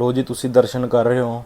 ਲੋ ਜੀ ਤੁਸੀਂ ਦਰਸ਼ਨ ਕਰ ਰਹੇ ਹੋ।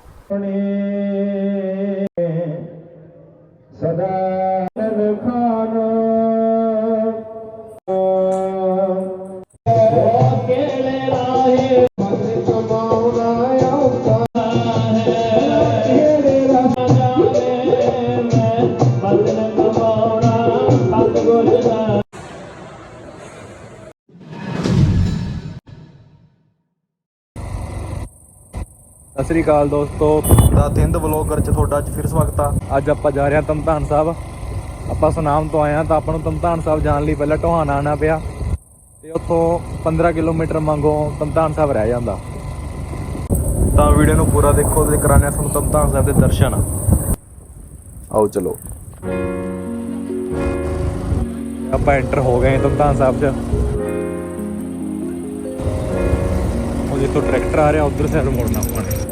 ਸ੍ਰੀ ਅਕਾਲ ਦੋਸਤੋ। ਦਾ ਤਿੰਦ ਵਲੋਗਰ ਚ ਤੁਹਾਡਾ ਅੱਜ ਫਿਰ ਸਵਾਗਤ ਆ। ਅੱਜ ਆਪਾਂ ਜਾ ਰਹੇ ਹਾਂ ਤਮਤਾਨ ਸਾਹਿਬ। ਆਪਾਂ ਸੁਨਾਮ ਤੋਂ ਆਏ ਹਾਂ ਤਾਂ ਆਪਾਂ ਨੂੰ ਤਮਤਾਨ ਸਾਹਿਬ ਜਾਣ ਲਈ ਪਹਿਲਾਂ ਢੋਹਾਣਾ ਆਣਾ ਪਿਆ। ਤੇ ਉੱਥੋਂ 15 ਕਿਲੋਮੀਟਰ ਮੰਗੋ ਤਮਤਾਨ ਸਾਹਿਬ ਰਹਿ ਜਾਂਦਾ। ਤਾਂ ਵੀਡੀਓ ਨੂੰ ਪੂਰਾ ਦੇਖੋ ਤੇ ਕਰਾਣੇ ਤੁਹਾਨੂੰ ਤਮਤਾਨ ਸਾਹਿਬ ਦੇ ਦਰਸ਼ਨ। ਆਓ ਚਲੋ। ਆਪਾਂ ਐਂਟਰ ਹੋ ਗਏ ਤਮਤਾਨ ਸਾਹਿਬ 'ਚ। ਉਹ ਜਿੱਥੋਂ ਟਰੈਕਟਰ ਆ ਰਿਹਾ ਉਧਰ ਸਾਈਡ ਮੁੜਨਾ ਆਪਾਂ ਨੇ।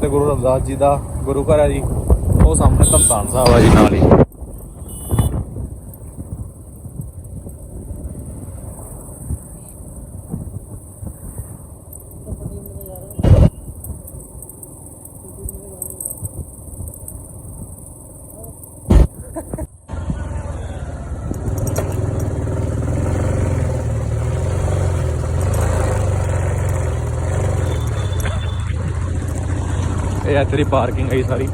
ਤੇ ਗੁਰੂ ਰਵਿਦਾਸ ਜੀ ਦਾ ਗੁਰੂ ਘਰ ਹੈ ਜੀ। ਉਹ ਸਾਹਮਣੇ ਧਮਤਾਨ ਸਾਹਿਬ ਆ ਜੀ ਨਾਲ ਹੀ। ਇਹ ਆ ਤੇਰੀ ਪਾਰਕਿੰਗ ਹੈ ਸਾਰੀ।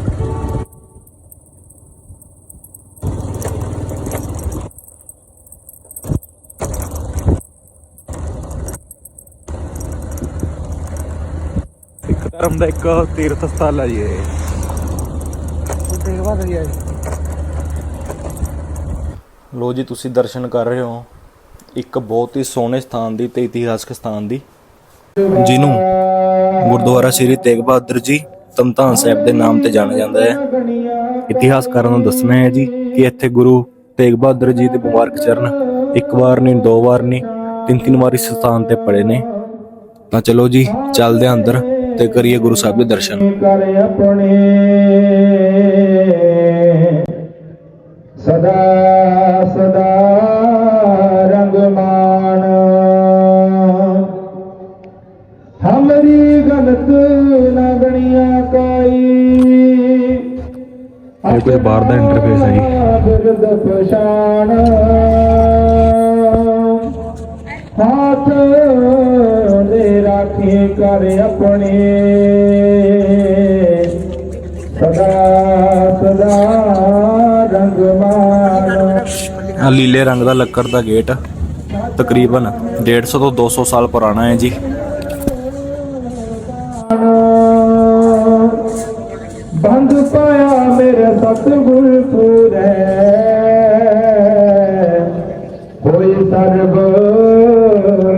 ਸਿੱਖ ਧਰਮ ਦਾ ਇੱਕ ਤੀਰਥ ਸਥਲ ਹੈ ਜੀ ਇਹ। ਦੇਖਵਾ ਰਹੀ ਹੈ ਲੋ ਜੀ ਤੁਸੀਂ ਦਰਸ਼ਨ ਕਰ ਰਹੇ ਹੋ ਇੱਕ ਬਹੁਤ ਹੀ ਸੋਹਣੇ ਸਥਾਨ ਦੀ ਤੇ ਇਤਿਹਾਸਕ ਸਥਾਨ ਦੀ। ਜਿਹਨੂੰ ਗੁਰਦੁਆਰਾ ਸ੍ਰੀ ਤੇਗ ਬਹਾਦਰ ਜੀ ਤਮਤਾਨ ਸਾਹਿਬ ਦੇ ਨਾਮ ਤੇ ਜਾਣਿਆ ਜਾਂਦਾ ਹੈ। ਇਤਿਹਾਸਕਾਰਾਂ ਨੂੰ ਦੱਸਣਾ ਹੈ ਜੀ ਕਿ ਇੱਥੇ ਗੁਰੂ ਤੇਗ ਬਹਾਦਰ ਜੀ ਦੇ ਮੁਬਾਰਕ ਚਰਨ ਇੱਕ ਵਾਰ ਨਹੀਂ, ਦੋ ਵਾਰ ਨਹੀਂ, ਤਿੰਨ ਤਿੰਨ ਵਾਰ ਇਸ ਸਥਾਨ ਤੇ ਪੜੇ ਨੇ। ਤਾਂ ਚਲੋ ਜੀ, ਚੱਲਦੇ ਹਾਂ ਅੰਦਰ ਤੇ ਕਰੀਏ ਗੁਰੂ ਸਾਹਿਬ ਦੇ ਦਰਸ਼ਨ। ਕਰ ਆਪਣੇ ਸਦਾ ਇਹ ਕੋਈ ਬਾਹਰ ਦਾ interface ਹੈ ਜੀ। ਹਾਥ ਦੇ ਰਾਖੀ ਕਰ ਆਪਣੇ। ਸਦਾ ਸਦਾ ਆ ਲੀਲੇ ਰੰਗ ਦਾ ਲੱਕੜ ਦਾ ਗੇਟ ਤਕਰੀਬਨ 150 ਤੋਂ 200 ਸਾਲ ਪੁਰਾਣਾ ਹੈ ਜੀ। ਮੇਰੇ ਸਤਿਗੁਰ ਹੋਈ ਸਰਬ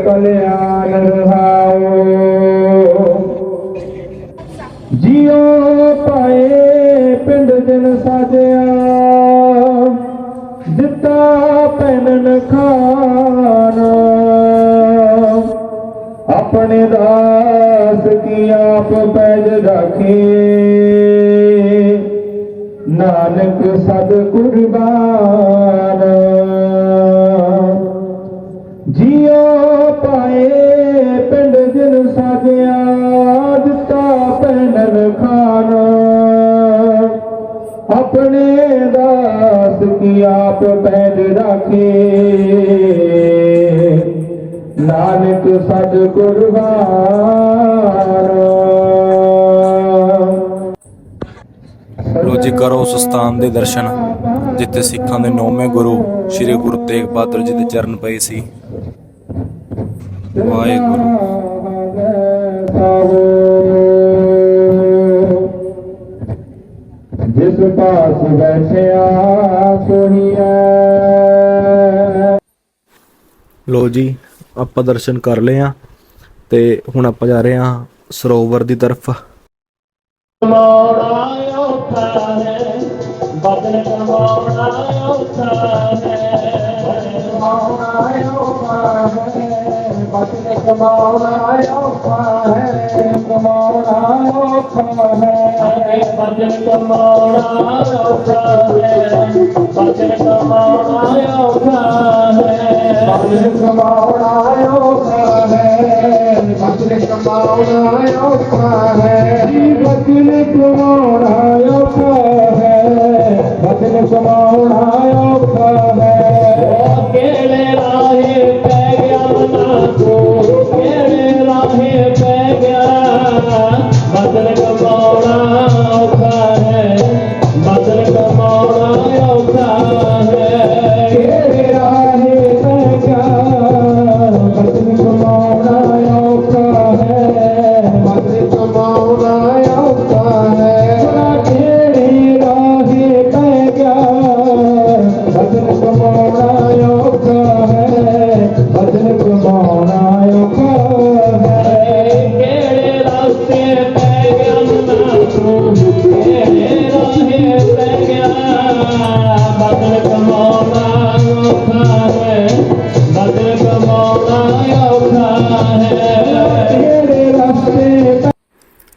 ਕਲਿਆਣ ਰਹਾਓ ਜਿਉ ਪਾਏ ਪਿੰਡ ਦਿਨ ਸਾਜਿਆ। ਦਿੱਤਾ ਪੈਨਨ ਖਾਨ। ਆਪਣੇ ਦਾਸ ਕੀ ਆਪ ਪੈਜ ਰਾਖੇ। ਨਾਨਕ ਸਦ ਕੁਰਬਾਨ। ਜਿਉ ਪਾਏ ਪਿੰਡ ਦਿਨ ਸਾਜਿਆ ਦਿੱਤਾ ਪੈਨਨ ਖਾਨ। ਆਪਣੇ ਦਾਸ ਕੀ ਆਪ ਪੈਜ ਰਾਖੇ। ਨਾਨਕ ਸਦ ਕੁਰਬਾਨ। ਲੋ ਜੀ ਕਰੋ ਉਸ ਸਥਾਨ ਦੇ ਦਰਸ਼ਨ ਜਿੱਥੇ ਸਿੱਖਾਂ ਦੇ ਨੌਵੇਂ ਗੁਰੂ ਸ੍ਰੀ ਗੁਰੂ ਤੇਗ ਬਹਾਦਰ ਜੀ ਦੇ ਚਰਨ ਪਏ ਸੀ। ਵਾਹਿਗੁਰੂ। ਜਿਸ ਪਾਸ ਬੈਠਿਆ ਹੈ ਲੋ ਜੀ ਆਪਾਂ ਦਰਸ਼ਨ ਕਰ ਲਏ ਆ ਤੇ ਹੁਣ ਆਪਾਂ ਜਾ ਰਹੇ ਆ ਸਰੋਵਰ ਦੀ ਤਰਫ। ਕਮਾਉਣਾ ਔਖਾ ਹੈ ਬਦਨ ਕਮਾਉਣਾ ਔਖਾ ਹੈ ਬਦਨ ਕਮਾਉਣਾ ਔਖਾ ਹੈ ਬਦਨ ਕਮਾਉਣਾ ਔਖਾ ਹੈ ਕਮਾਉਣਾ ਔਖਾ ਹੈ ਬਦਨ ਕਮਾਉਣਾ ਔਖਾ ਹੈ ਬਦਨ ਕਮਾਉਣਾ ਔਖਾ ਹੈ ਬਦਨ ਕਮਾਉਣਾ ਔਖਾ ਹੈ ਬਦਨ ਕਮਾਉਣਾ ਔਖਾ ਹੈ ਜੀ ਕਮਾਉਣਾ ਔਖਾ ਹੈ ਬਦਨ ਕਮਾਉਣਾ ਔਖਾ ਹੈ ਕਿਹੜੇ ਰਾਹੇ ਪੈ ਗਿਆ ਨਾ ਕੋ।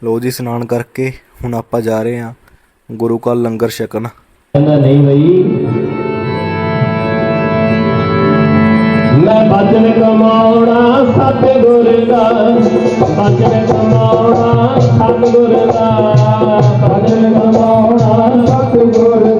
ਲੋ ਜੀ ਇਸ਼ਨਾਨ ਕਰਕੇ ਹੁਣ ਆਪਾਂ ਜਾ ਰਹੇ ਆ ਗੁਰੂ ਕਾ ਲੰਗਰ ਛਕਣ। ਕਹਿੰਦਾ ਨਹੀਂ ਬਈ ਸਤਿਗੁਰ ਦਾ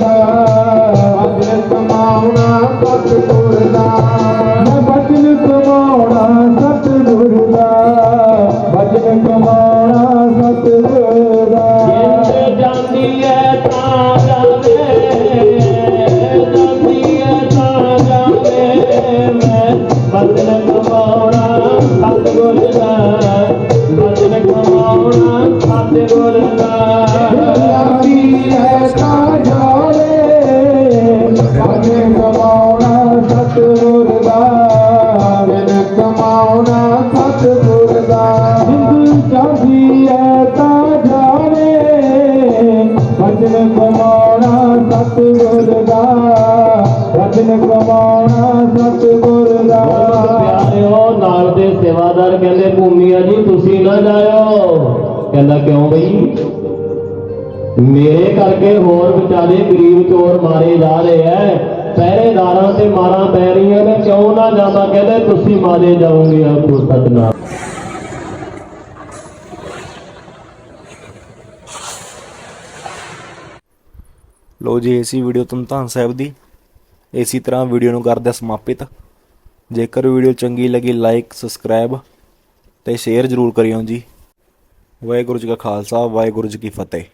ਸਤਿਗੁਰ ਦਾ ਬਚਨ ਕਮਾਉਣਾ ਸਤਿਗੁਰ ਦਾ। ਪਿਆਰਿਓ, ਨਾਲ ਦੇ ਸੇਵਾਦਾਰ ਕਹਿੰਦੇ, ਭੂਮੀਆ ਜੀ, ਤੁਸੀਂ ਨਾ ਜਾਇਓ। ਕਹਿੰਦਾ, ਕਿਉਂ ਬਈ? ਮੇਰੇ ਕਰਕੇ ਹੋਰ ਵਿਚਾਰੇ ਗਰੀਬ ਚੋਰ ਮਾਰੇ ਜਾ ਰਹੇ ਐ। ਪਹਿਰੇਦਾਰਾਂ ਤੇ ਮਾਰਾਂ ਪੈ ਰਹੀਆਂ ਨੇ, ਕਿਉਂ ਨਾ ਜਾਵਾਂ? ਕਹਿੰਦੇ, ਤੁਸੀਂ ਮਾਰੇ ਜਾਓਗੇ ਆਪੋ ਸਤਨਾਮ। ਲੋ ਜੀ ਏਸੀ ਵੀਡੀਓ ਧੰਨ ਸਾਹਿਬ ਦੀ। ਇਸੇ ਤਰ੍ਹਾਂ ਵੀਡੀਓ ਨੂੰ ਕਰਦੇ ਸਮਾਪਿਤ। ਜੇਕਰ ਵੀਡੀਓ ਚੰਗੀ ਲੱਗੀ ਲਾਈਕ ਸਬਸਕ੍ਰਾਈਬ ਤੇ ਸ਼ੇਅਰ ਜ਼ਰੂਰ ਕਰਿਓ ਜੀ। ਵਾਹਿਗੁਰੂ ਜੀ ਕਾ ਖਾਲਸਾ, ਵਾਹਿਗੁਰੂ ਜੀ ਕੀ ਫਤਿਹ।